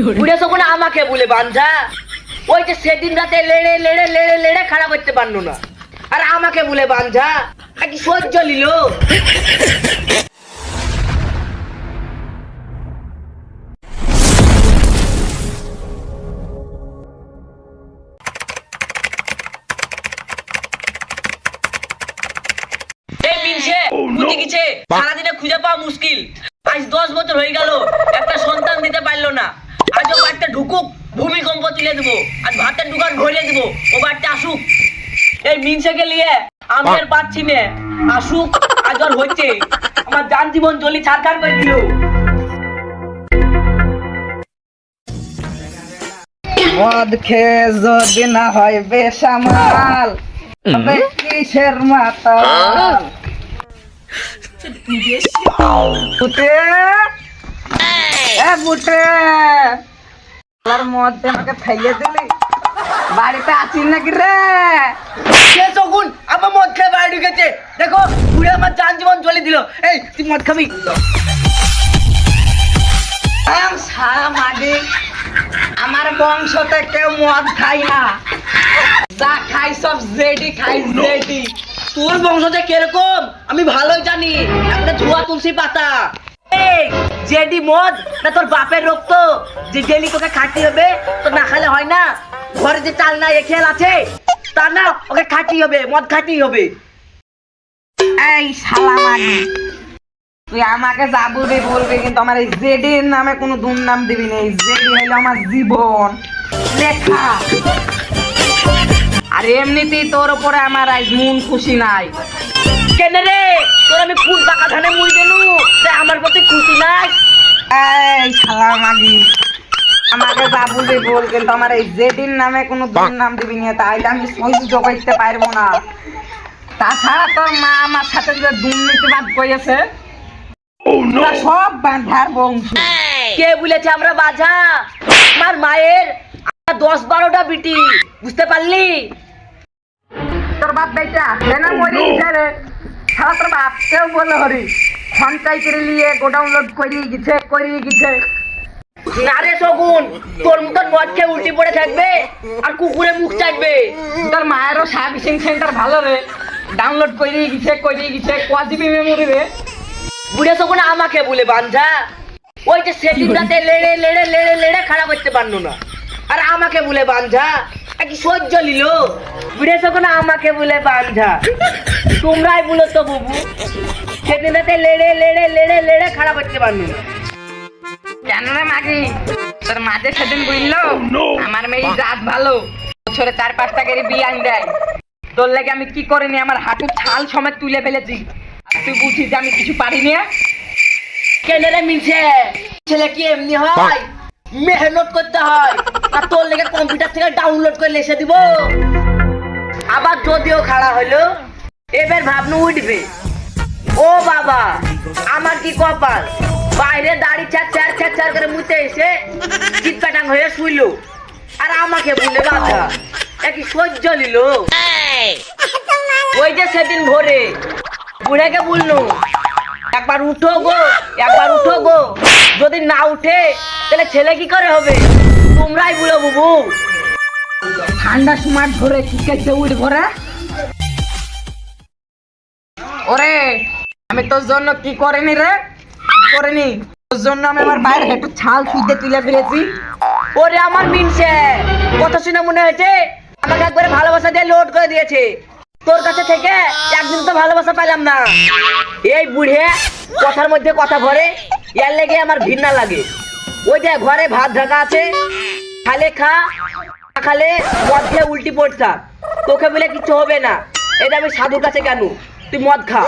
বুড়ে তখন আমাকে বলে বাঞ্ঝা। ওই যে সেদিন রাতে লেড়ে লেড়ে লেড়ে লেড়ে খারাপ করতে পারল না। আর আমাকে বলে বাঞ্ঝা আর কি সহ্য লিল এই মিনসে বুঝে গেছে সারাদিনে খুঁজে পাওয়া মুশকিল। আজ দশ বছর হয়ে গেল একটা সন্তান দিতে পারল না। আজও বাড়িতে ঢুকুক ভূমিকম্প তুলে দেবো আজ ভাতের দোকান ভরে দেবো ও বাড়িতে আসুক। এই মিনসেকে নিয়ে আমি আর পাচ্ছি না আসুক আজ আর হচ্ছে। আমার যান জীবন জলি ছাড়খাড় করে দিল। মদ খেয়ে যদি না হয় বেসামাল তবে কিসের মাতাল? বুটে? এ বুটে! তোর মধ্যে আমাকে খাইয়ে দিলি? বাড়িতে আছিস নাকি রে? সে তখন আমার মদ খেয়ে বাড়ি ঢুকেছে। দেখো ঘুরে আমার যান জীবন জ্বলে দিল। এই তুই মদ খাবি? সারা আমার বংশতে কেউ মদ খাই না। যা খাই সব জেডি খাই জেডি। তোর বংশতে কীরকম? আমি ভালোই জানি। একটা ধোয়া তুলসী পাতা। এই, জেডি মদ? না, তোর বাপের রক্ত যে ডেলি তোকে খাটি হবে, তো না খেলে হয় না। ঘরে যে চাল না এ খেয়াল আছে? তা না, ওকে খাটি হবে, মদ খাটি হবে। এই শালা মাগি তুই আমাকে যাবুরি বলবি, কিন্তু আমার এই জেডির নামে কোনো দুর্নাম দিবি না। এই জেডি হইল আমার জীবন। লেখা। আর এমনিতেই তোর উপরে আমার আজ মন খুশি নাই। কেন রে? তোর আমি ফুল পাকা ধানে মুই দেনু তাই আমার প্রতি খুশি নাই। এই শালা মাগি আমাকে যাবুরি বল কিন্তু আমার এই জেডির নামে কোনো দুর্নাম দিবি না তাইলে আমি সহ্য করতে পারব না। তাছাড়া তোর মা আমার সাথে যে দুর্নীতিবাদ করেছে ওরা সব বাঁধার বংশ। কে বলেছে আমরা বাজা? আমার মায়ের দশ বারোটা বিটি বুঝতে পারলি? তোর বাপ বেটা না মরি রে। সারা তোর বাপ কেউ বলে হরি সঞ্চয় করে নিয়ে গোডাউন লোড করিয়ে গেছে করিয়ে গেছে। না রে শগুন তোর মতন মদ খেয়ে উল্টি পড়ে থাকবে আর কুকুরে মুখ চাটবে। তোর মায়েরও সার্ভিসিং সেন্টার ভালো রে। ডাউনলোড করিয়ে গেছে করিয়ে গেছে মেমোরি রে। বুড়ে শগুন আমাকে বলে বাঞ্ঝা। ওই যে রাতে লেড়ে লেড়ে লেড়ে লেড়ে খারাপ করতে পারল না। আর আমাকে বলে আর কি সহ্য বুড়ে আমাকে বলে বাঞ্ঝা তোমরাই বলো তো বুবু। সেদিন রাতে লেড়ে লেড়ে লেড়ে লেড়ে খারাপ পারল কেন রে মাগি তোর মাঝে সেদিন বুঝলো আমার মেয়ে জাত ভালো বছরে চার পাঁচটা করে বিয়ে আন দেয়। তোর লাগে আমি কি করিনি? আমার হাঁটু ছাল সমেত তুলে ফেলেছি। আর তুই বুঝিস আমি কিছু পারিনি কেন রে মিলছে ছেলে কি এমনি হয়? মেহনত করতে হয়। আর তোর লেগে কম্পিউটার থেকে ডাউনলোড করে লেসে দিব। আবার যদিও খাড়া হলো এবার ভাবনু উঠবে। ও বাবা, আমার কি কপাল? বাইরে দাড়ি চার চার চার চার করে মুতে এসে চিৎকাটাং হয়ে শুইলো। আর আমাকে বলে বাধা। একই সহ্য নিল। ওই যে সেদিন ভোরে বুড়াকে বলল একবার উঠো গো, একবার উঠো গো। যদি না উঠে তাহলে ছেলে কি করে হবে? তোমরাই বলো বুবু। ঠান্ডা সময় ধরে কি করতে উঠ ভরে। ওরে আমি তোর জন্য কি করিনি রে? করিনি? তোর জন্য আমি আমার বাইরে হেঁটু ছাল শুইতে তুলে ফেলেছি। ওরে আমার মিনছে কথা শুনে মনে হয়েছে আমাকে একবারে ভালোবাসা দিয়ে লোড করে দিয়েছে। তোর কাছে থেকে একদিন তো ভালোবাসা পেলাম না। এই বুড়ে কথার মধ্যে কথা ভরে এর লেগে আমার ঘৃণা লাগে। ওই যে ঘরে ভাত ঢাকা আছে, খালে খা খালে মদ খেয়ে উল্টি পড়ে থাক। তোকে বলে কিছু হবে না। এটা আমি সাধুর কাছে কেন? তুই মদ খা।